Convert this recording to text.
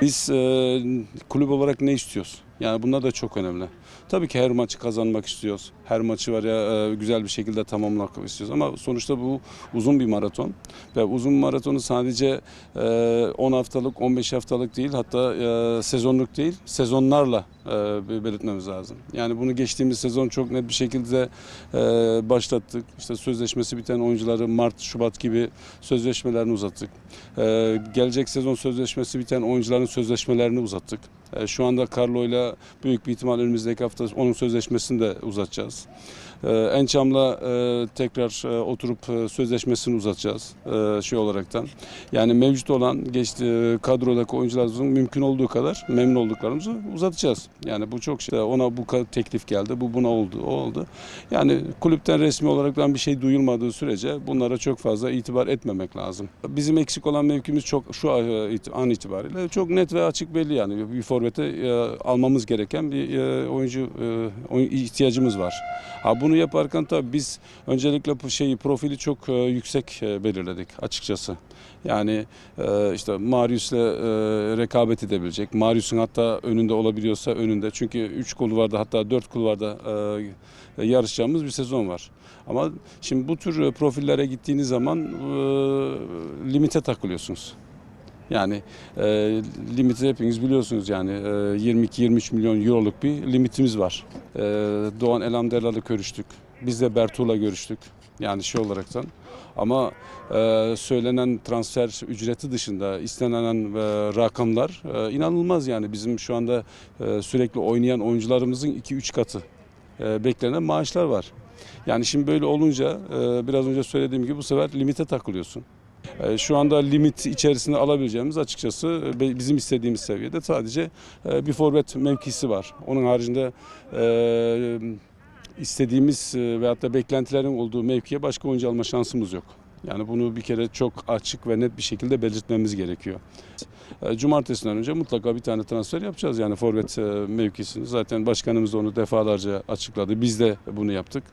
Biz e, kulüp olarak ne istiyoruz? Yani bunlar da çok önemli. Tabii ki her maçı kazanmak istiyoruz. Her maçı var ya e, güzel bir şekilde tamamlamak istiyoruz. Ama sonuçta bu uzun bir maraton. Ve uzun maratonu sadece e, 10 haftalık, 15 haftalık değil hatta e, sezonluk değil, sezonlarla e, belirtmemiz lazım. Yani bunu geçtiğimiz sezon çok net bir şekilde e, başlattık. İşte sözleşmesi biten oyuncuları Mart, Şubat gibi sözleşmelerini uzattık. E, gelecek sezon sözleşmesi biten oyuncuların sözleşmelerini uzattık. E, Şu anda Büyük bir ihtimal önümüzdeki hafta onun sözleşmesini de uzatacağız. E, Ençam'la e, tekrar e, oturup e, sözleşmesini uzatacağız şey olaraktan. Yani mevcut olan geçti kadrodaki oyuncularımızın mümkün olduğu kadar memnun olduklarımızı uzatacağız. Yani bu çok şey. Ona bu teklif geldi, bu buna oldu, o oldu. Yani kulüpten resmi olaraktan bir şey duyulmadığı sürece bunlara çok fazla itibar etmemek lazım. Bizim eksik olan mevkimiz çok şu an itibariyle çok net ve açık belli yani bir forvete e, almamız gereken bir e, oyuncu e, ihtiyacımız var. Ha bunu yaparken tabii biz öncelikle bu şeyi profili çok e, yüksek e, belirledik açıkçası. Yani e, işte Marius'le e, rekabet edebilecek. Marius'un hatta önünde olabiliyorsa önünde. Çünkü 3 kulvarda hatta 4 kulvarda e, yarışacağımız bir sezon var. Ama şimdi bu tür e, profillere gittiğiniz zaman e, limite takılıyorsunuz. Yani e, limiti hepiniz biliyorsunuz yani e, 22-23 milyon euroluk bir limitimiz var. E, Doğan Elamder'le görüştük. Biz de Bertuğ'la görüştük. Yani şey olaraktan. Ama e, söylenen transfer ücreti dışında istenen e, rakamlar e, inanılmaz yani. Bizim şu anda e, sürekli oynayan oyuncularımızın 2-3 katı e, beklenen maaşlar var. Yani şimdi böyle olunca e, biraz önce söylediğim gibi bu sefer limite takılıyorsun. E, Şu anda limit içerisinde alabileceğimiz açıkçası e, bizim istediğimiz seviyede sadece e, bir forvet mevkisi var. Onun haricinde istediğimiz veyahut da beklentilerin olduğu mevkiye başka oyuncu alma şansımız yok. Yani bunu bir kere çok açık ve net bir şekilde belirtmemiz gerekiyor. Cumartesinden önce mutlaka bir tane transfer yapacağız yani forvet mevkisini. Zaten başkanımız da onu defalarca açıkladı. Biz de bunu yaptık.